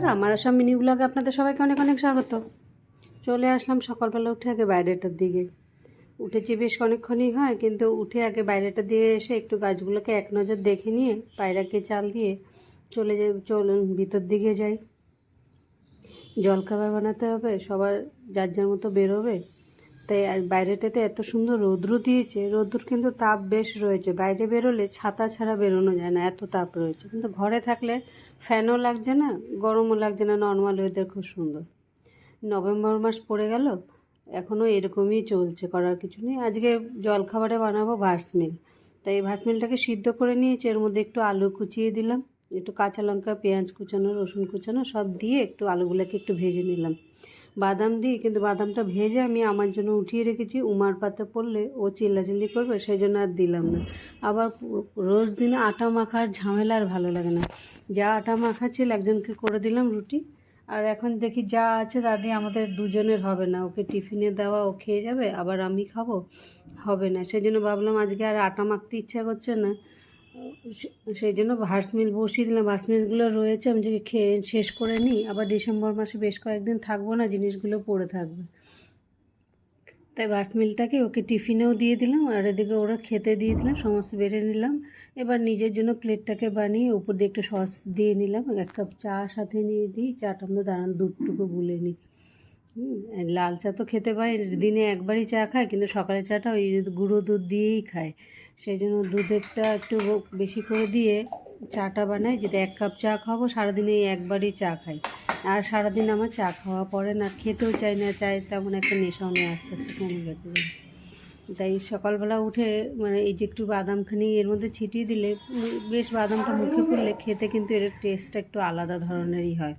নমস্কার, আমার আসাম মিনি ব্লগে আপনাদের সবাইকে অনেক অনেক স্বাগত। চলে আসলাম সকালবেলা উঠে আগে বাইরেটার দিকে। উঠেছি বেশ অনেকক্ষণই হয়, কিন্তু উঠে আগে বাইরেটা দিয়ে এসে একটু গাছগুলোকে এক নজর দেখে নিয়ে পায়রাকে চাল দিয়ে চলে যাই, চলুন ভিতর দিকে যাই। জলখাবার বানাতে হবে, সবার যার যার মতো বেরোবে। তাই বাইরেটাতে এত সুন্দর রৌদ্র দিয়েছে, রৌদ্র কিন্তু তাপ বেশ রয়েছে। বাইরে বেরোলে ছাতা ছাড়া বেরোনো যায় না, এত তাপ রয়েছে। কিন্তু ঘরে থাকলে ফ্যানও লাগছে না, গরমও লাগছে না নর্মাল ওয়েদার খুব সুন্দর। নভেম্বর মাস পড়ে গেল এখনও এরকমই চলছে, করার কিছু নেই। আজকে জলখাবারে বানাবো ভার্সমিল তাই এই ভার্সমিলটাকে সিদ্ধ করে নিয়েছি, এর মধ্যে একটু আলু কুচিয়ে দিলাম, একটু কাঁচা লঙ্কা, পেঁয়াজ কুচানো, রসুন কুচানো, সব দিয়ে একটু আলুগুলোকে একটু ভেজে নিলাম। বাদাম দিই, কিন্তু বাদামটা ভেজে আমি আমার জন্য উঠিয়ে রেখেছি। উমার পাতে পড়লে ও চিল্লাচিল্লি করবে সেই জন্য আর দিলাম না। আবার রোজ দিনে আটা মাখার ঝামেলা আর ভালো লাগে না। যা আটা মাখা ছিল, একজনকে করে দিলাম রুটি। আর এখন দেখি যা আছে দাদি আমাদের দুজনের হবে না। ওকে টিফিনে দেওয়া, ও খেয়ে যাবে, আবার আমি খাব, হবে না। সেই জন্য ভাবলাম আজকে আর আটা মাখতে ইচ্ছা করছে না। সেই জন্য ভার্সমিল বসিয়ে দিলাম। ভার্সমিলগুলো রয়েছে, আমি যদি খেয়ে শেষ করে নিই। আবার ডিসেম্বর মাসে বেশ কয়েকদিন থাকব না, জিনিসগুলো পড়ে থাকবে। তাই ভার্সমিলটাকে ওকে টিফিনেও দিয়ে দিলাম, আর এদিকে ওরা খেতে দিয়ে দিলাম, সমস্ত বেড়ে নিলাম। এবার নিজের জন্য প্লেটটাকে বানিয়ে উপর দিয়ে একটু সস দিয়ে নিলাম। এক কাপ চা সাথে নিয়ে দিই, চাটা মধ্যে দাঁড়ান দুধটুকু গুলে নিই। লাল চা তো খেতে পাই দিনে একবারই চা খায়, কিন্তু সকালের চাটা ওই গুঁড়ো দুধ দিয়েই খায়। সেই জন্য দুধেরটা একটু বেশি করে দিয়ে চাটা বানাই, যেটা এক কাপ চা খাব, সারাদিনে একবারই চা খাই। আর সারাদিন আমার চা খাওয়া পড়ে না, খেতেও চাই না, চাই তেমন একটা নেশাও নেই আস্তে আস্তে কমে গেছে। তাই সকালবেলা উঠে মানে এই যে একটু বাদামখানি এর মধ্যে ছিটিয়ে দিলে, বেশ বাদামটা মুখে পড়লে খেতে কিন্তু এর টেস্টটা একটু আলাদা ধরনেরই হয়।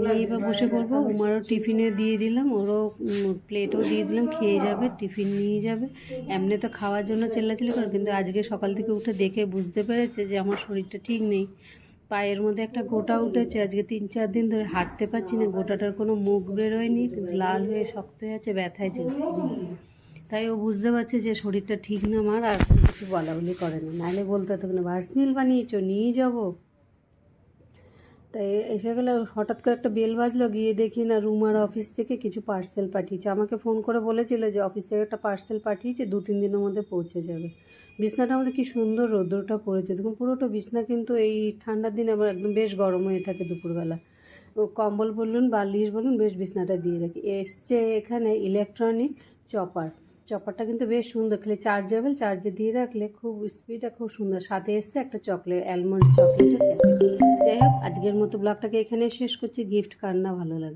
নিয়ে এবার বসে পড়ব। উমারও টিফিনে দিয়ে দিলাম ওরও প্লেটও দিয়ে দিলাম খেয়ে যাবে টিফিন নিয়ে যাবে। এমনি তো খাওয়ার জন্য চেল্লাচিল্লি করে কিন্তু আজকে সকাল থেকে উঠে দেখে বুঝতে পেরেছে যে আমার শরীরটা ঠিক নেই। পায়ের মধ্যে একটা গোটা উঠেছে আজকে তিন চার দিন ধরে হাঁটতে পারছি না গোটাটার কোনো মুখ বেরোয়নি লাল হয়ে শক্ত হয়ে আছে ব্যথায় চলছে তাই ও বুঝতে পারছে যে শরীরটা ঠিক না আমার আর কিছু বলা বলি করে না। নাহলে বলতে হতো না ভার্সমিল বানিয়েছো নিয়ে যাব। তাই এসে গেলে, হঠাৎ করে একটা বেল বাজলো, গিয়ে দেখি, না, রুমার অফিস থেকে কিছু পার্সেল পাঠিয়েছে। আমাকে ফোন করে বলেছিল যে অফিস থেকে একটা পার্সেল পাঠিয়েছে, দু, তিন দিনের মধ্যে পৌঁছে যাবে। বিছনাটার মধ্যে কি সুন্দর রৌদ্রটা পড়েছে। দেখুন, পুরোটা বিছনা কিন্তু এই ঠান্ডার দিনে আবার একদম বেশ গরম হয়ে থাকে দুপুরবেলা। কম্বল বলুন, বালিশ বলুন, বেশ বিছনাটা দিয়ে রাখি। এসছে এখানে ইলেকট্রনিক চপার চপারটা কিন্তু বেশ সুন্দর, খেলে চার্জেবল চার্জে দিয়ে রাখলে খুব স্পিডটা খুব সুন্দর। সাথে এসছে একটা চকলেট অ্যালমন্ড চকলেট যাই হোক, আজকের মতো ব্লগটাকে এখানে শেষ করছি। গিফট কার না ভালো লাগে।